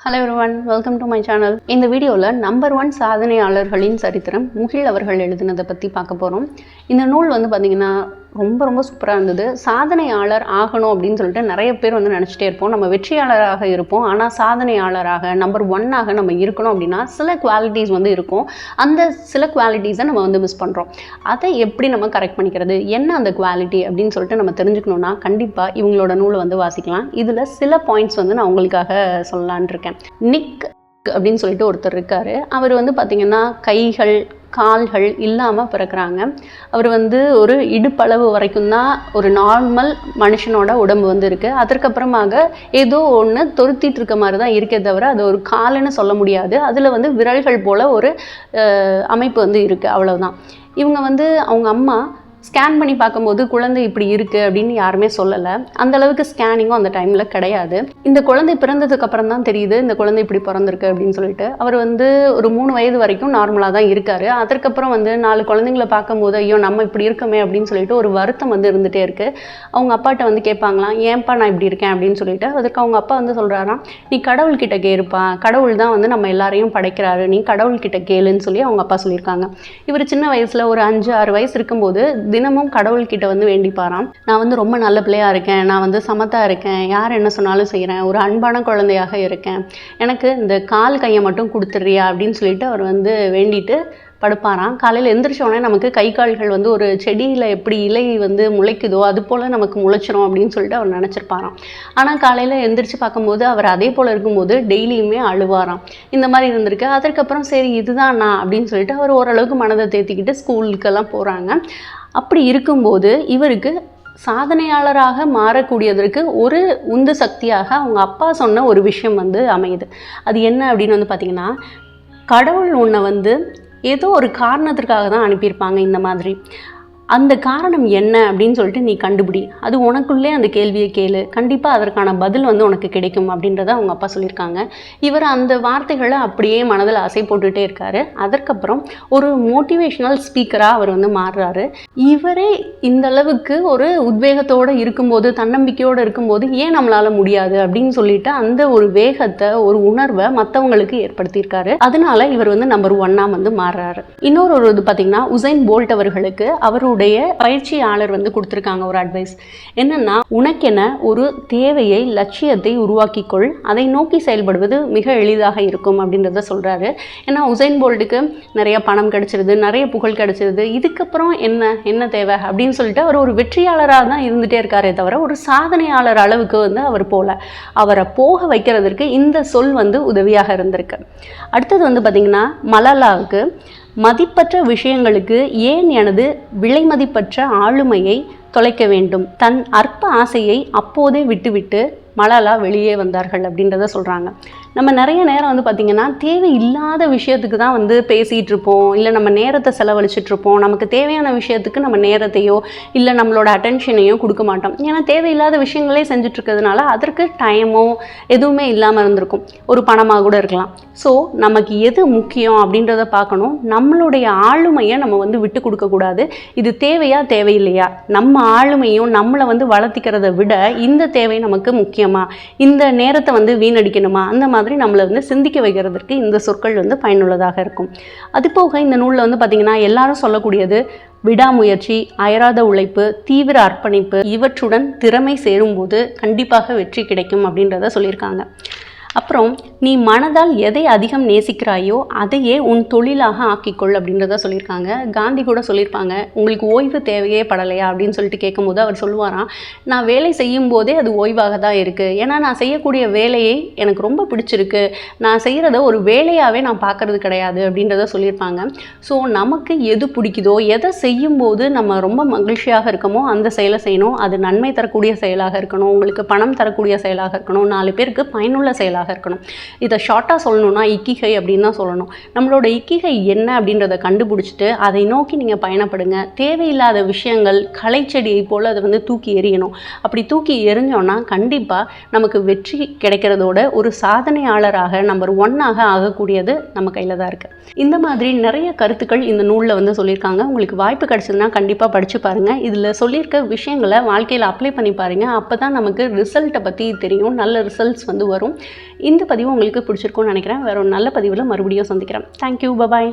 Hello one welcome to my channel இந்த வீடியோவில் number one சாதனையாளர்களின் சரித்திரம் முகில் அவர்கள் எழுதினதை பற்றி பார்க்க போகிறோம் இந்த நூல் வந்து பார்த்திங்கன்னா ரொம்ப ரொம்ப சூப்பராக இருந்தது. சாதனையாளர் ஆகணும் அப்படின்னு சொல்லிட்டு நிறைய பேர் வந்து நினச்சிட்டே இருப்போம். நம்ம வெற்றியாளராக இருப்போம். ஆனால் சாதனையாளராக நம்பர் ஒன்னாக நம்ம இருக்கணும் அப்படின்னா சில குவாலிட்டிஸ் வந்து இருக்கும். அந்த சில குவாலிட்டிஸை நம்ம வந்து மிஸ் பண்ணுறோம் அதை எப்படி நம்ம கரெக்ட் பண்ணிக்கிறது? என்ன அந்த குவாலிட்டி அப்படின்னு சொல்லிட்டு நம்ம தெரிஞ்சுக்கணுன்னா கண்டிப்பாக இவங்களோட நூலை வந்து வாசிக்கலாம். இதில் சில பாயிண்ட்ஸ் வந்து நான் உங்களுக்காக சொல்லலான் இருக்கேன். நிக் அப்படின்னு சொல்லிட்டு ஒருத்தர் இருக்கார். அவர் வந்து பார்த்திங்கன்னா கைகள் கால்கள் இல்லாமல் பிறக்கிறாங்க. அவர் வந்து ஒரு இடுப்பளவு வரைக்கும் தான் ஒரு நார்மல் மனுஷனோட உடம்பு வந்து இருக்குது அதற்கப்புறமாக ஏதோ ஒன்று தொருத்திட்டு இருக்க மாதிரி தான் இருக்கே தவிர அது ஒரு காலுன்னு சொல்ல முடியாது. அதில் வந்து விரல்கள் போல் ஒரு அமைப்பு வந்து இருக்குது அவ்வளோதான் இவங்க வந்து அவங்க அம்மா ஸ்கேன் பண்ணி பார்க்கும்போது குழந்தை இப்படி இருக்குது அப்படின்னு யாருமே சொல்லலை. அந்த அளவுக்கு ஸ்கேனிங்கும் அந்த டைமில் கிடையாது. இந்த குழந்தை பிறந்ததுக்கு அப்புறம் தான் தெரியுது இந்த குழந்தை இப்படி பிறந்திருக்கு அப்படின்னு சொல்லிட்டு. அவர் வந்து ஒரு மூணு வயது வரைக்கும் நார்மலாக தான் இருக்காரு. அதற்கப்புறம் வந்து நாலு குழந்தைங்கள பார்க்கும்போது ஐயோ நம்ம இப்படி இருக்கோமே அப்படின்னு சொல்லிட்டு ஒரு வருத்தம் வந்து இருந்துகிட்டே இருக்குது அவங்க அப்பாட்ட வந்து கேட்பாங்களாம் ஏன்பா நான் இப்படி இருக்கேன்? அப்படின்னு சொல்லிட்டு. அதற்கு அவங்க அப்பா வந்து சொல்கிறாராம் நீ கடவுள்கிட்ட கேருப்பா கடவுள் தான் வந்து நம்ம எல்லாரையும் படைக்கிறாரு. நீ கடவுள்கிட்ட கேளுன்னு சொல்லி அவங்க அப்பா சொல்லியிருக்காங்க. இவர் சின்ன வயசில் ஒரு அஞ்சு ஆறு வயசு இருக்கும்போது தினமும் கடவுள்கிட்ட வந்து வேண்டிப்பாராம். நான் வந்து ரொம்ப நல்ல பிள்ளையாக இருக்கேன். நான் வந்து சமத்தாக இருக்கேன். யார் என்ன சொன்னாலும் செய்கிறேன் ஒரு அன்பான குழந்தையாக இருக்கேன். எனக்கு இந்த கால் கையை மட்டும் கொடுத்துட்றியா அப்படின்னு சொல்லிட்டு அவர் வந்து வேண்டிட்டு படுப்பாராம். காலையில் எந்திரிச்சோடனே நமக்கு கை கால்கள் வந்து ஒரு செடியில் எப்படி இலை வந்து முளைக்குதோ அது போல் நமக்கு முளைச்சிரும் அப்படின்னு சொல்லிட்டு அவர் நினச்சிருப்பாராம். ஆனால் காலையில் எந்திரிச்சு பார்க்கும்போது அவர் அதே போல் இருக்கும்போது டெய்லியுமே அழுவாராம். இந்த மாதிரி இருந்திருக்கு. அதற்கப்புறம் சரி இதுதான் நான் அப்படின்னு சொல்லிட்டு அவர் ஓரளவுக்கு மனதை தேத்திக்கிட்டு ஸ்கூலுக்கெல்லாம் போகிறாங்க அப்படி இருக்கும்போது இவருக்கு சாதனையாளராக மாறக்கூடியதற்கு ஒரு உந்து சக்தியாக அவங்க அப்பா சொன்ன ஒரு விஷயம் வந்து அமையுது. அது என்ன அப்படின்னு வந்து பார்த்திங்கன்னா கடவுள் உன்னை வந்து ஏதோ ஒரு காரணத்திற்காக தான் அனுப்பியிருப்பாங்க இந்த மாதிரி. அந்த காரணம் என்ன அப்படின்னு சொல்லிட்டு நீ கண்டுபிடி. அது உனக்குள்ளே அந்த கேள்வியை கேளு. கண்டிப்பாக அதற்கான பதில் வந்து உனக்கு கிடைக்கும் அப்படின்றத அவங்க அப்பா சொல்லியிருக்காங்க. இவர் அந்த வார்த்தைகளை அப்படியே மனதில் அசை போட்டுகிட்டே இருக்காரு. அதற்கப்புறம் ஒரு மோட்டிவேஷ்னல் ஸ்பீக்கராக அவர் வந்து மாறுறாரு. இவரே இந்த அளவுக்கு ஒரு உத்வேகத்தோடு இருக்கும்போது தன்னம்பிக்கையோடு இருக்கும்போது ஏன் நம்மளால் முடியாது அப்படின்னு சொல்லிட்டு அந்த ஒரு வேகத்தை ஒரு உணர்வை மற்றவங்களுக்கு ஏற்படுத்தியிருக்காரு. அதனால இவர் வந்து நம்பர் ஒன்னாக வந்து மாறுறாரு. இன்னொரு ஒரு இது பார்த்தீங்கன்னா உசைன் போல்ட் அவர்களுக்கு அவருடைய பயிற்சியாளர் வந்து கொடுத்துருக்காங்க ஒரு அட்வைஸ் என்னன்னா உனக்கென ஒரு தேவையை லட்சியத்தை உருவாக்கிக்கொள். அதை நோக்கி செயல்படுவது மிக எளிதாக இருக்கும் அப்படின்றத சொல்கிறாரு ஏன்னா உசைன் போல்டுக்கு நிறைய பணம் கிடைச்சிருது நிறைய புகழ் கிடைச்சிருது. இதுக்கப்புறம் என்ன என்ன தேவை அப்படின்னு சொல்லிட்டு அவர் ஒரு வெற்றியாளராக தான் இருந்துகிட்டே இருக்காரே தவிர ஒரு சாதனையாளர் அளவுக்கு வந்து அவர் போல. அவரை போக வைக்கிறதுக்கு இந்த சொல் வந்து உதவியாக இருந்திருக்கு. அடுத்தது வந்து பார்த்திங்கன்னா மலாலாவுக்கு மதிப்பற்ற விஷயங்களுக்கு ஏன் எனது விலைமதிப்பற்ற ஆளுமையை தொலைக்க வேண்டும்? தன் அற்ப ஆசையை அப்போதே விட்டுவிட்டு மலாலா வெளியே வந்தார்கள் அப்படின்றத சொல்கிறாங்க நம்ம நிறைய நேரம் வந்து பார்த்திங்கன்னா தேவையில்லாத விஷயத்துக்கு தான் வந்து பேசிகிட்டு இருப்போம். இல்லை நம்ம நேரத்தை செலவழிச்சிட்ருப்போம் நமக்கு தேவையான விஷயத்துக்கு நம்ம நேரத்தையோ இல்லை நம்மளோட அட்டென்ஷனையோ கொடுக்க மாட்டோம். ஏன்னா தேவையில்லாத விஷயங்களே செஞ்சிட்டுருக்கறதுனால அதற்கு டைமோ எதுவுமே இல்லாமல் இருந்திருக்கும். ஒரு பணமாக கூட இருக்கலாம். ஸோ நமக்கு எது முக்கியம் அப்படின்றத பார்க்கணும். நம்மளுடைய ஆளுமையை நம்ம வந்து விட்டு கொடுக்கக்கூடாது இது தேவையா தேவையில்லையா? நம்ம ஆளுமையும் நம்மளை வந்து வளர்த்திக்கிறத விட இந்த தேவை நமக்கு முக்கியம். இந்த நேரத்தை வந்து வீணடிக்கணுமா? அந்த மாதிரி நம்மளை வந்து சிந்திக்க வைக்கிறதுக்கு இந்த சொற்கள் வந்து பயனுள்ளதாக இருக்கும். அது போக இந்த நூலில் வந்து பார்த்திங்கன்னா எல்லாரும் சொல்லக்கூடியது விடாமுயற்சி அயராத உழைப்பு தீவிர அர்ப்பணிப்பு இவற்றுடன் திறமை சேரும்போது கண்டிப்பாக வெற்றி கிடைக்கும் அப்படின்றத சொல்லியிருக்காங்க. அப்புறம் நீ மனதால் எதை அதிகம் நேசிக்கிறாயோ அதையே உன் தொழிலாக ஆக்கிக்கொள் அப்படின்றத சொல்லியிருக்காங்க. காந்தி கூட சொல்லியிருப்பாங்க உங்களுக்கு ஓய்வு தேவையே படலையா? அப்படின்னு சொல்லிட்டு கேட்கும்போது அவர் சொல்லுவாராம் நான் வேலை செய்யும் போதே அது ஓய்வாக தான் இருக்குது ஏன்னா நான் செய்யக்கூடிய வேலையை எனக்கு ரொம்ப பிடிச்சிருக்கு. நான் செய்கிறத ஒரு வேலையாகவே நான் பார்க்கறது கிடையாது அப்படின்றத சொல்லியிருப்பாங்க. ஸோ நமக்கு எது பிடிக்குதோ எதை செய்யும்போது நம்ம ரொம்ப மகிழ்ச்சியாக இருக்கமோ அந்த செயலை செய்யணும். அது நன்மை தரக்கூடிய செயலாக இருக்கணும். உங்களுக்கு பணம் தரக்கூடிய செயலாக இருக்கணும். நாலு பேருக்கு பயனுள்ள செயலாக இருக்கணும். இதை ஷார்ட்டாக சொல்லணும்னா இக்கிகை அப்படின்னு தான் சொல்லணும். நம்மளோட இக்கிகை என்ன அப்படின்றத கண்டுபிடிச்சிட்டு அதை நோக்கி நீங்கள் பயணப்படுங்க. தேவையில்லாத விஷயங்கள் களைச்செடியை போல் அதை வந்து தூக்கி எறியணும். அப்படி தூக்கி எறிஞ்சோன்னா கண்டிப்பாக நமக்கு வெற்றி கிடைக்கிறதோட ஒரு சாதனையாளராக நம்பர் ஒன்னாக ஆகக்கூடியது நம்ம கையில் தான் இருக்குது இந்த மாதிரி நிறைய கருத்துக்கள் இந்த நூலில் வந்து சொல்லியிருக்காங்க. உங்களுக்கு வாய்ப்பு கிடச்சதுன்னா கண்டிப்பாக படித்து பாருங்கள் இதில் சொல்லியிருக்க விஷயங்களை வாழ்க்கையில் அப்ளை பண்ணி பாருங்கள் அப்போ தான் நமக்கு ரிசல்ட்டை பற்றி தெரியும். நல்ல ரிசல்ட்ஸ் வந்து வரும். இந்த பதிவு உங்களுக்கு பிடிச்சிருக்கும்னு நினைக்கிறேன். வேற ஒரு நல்ல பதிவில் மறுபடியும் சந்திக்கிறேன். Thank you bye bye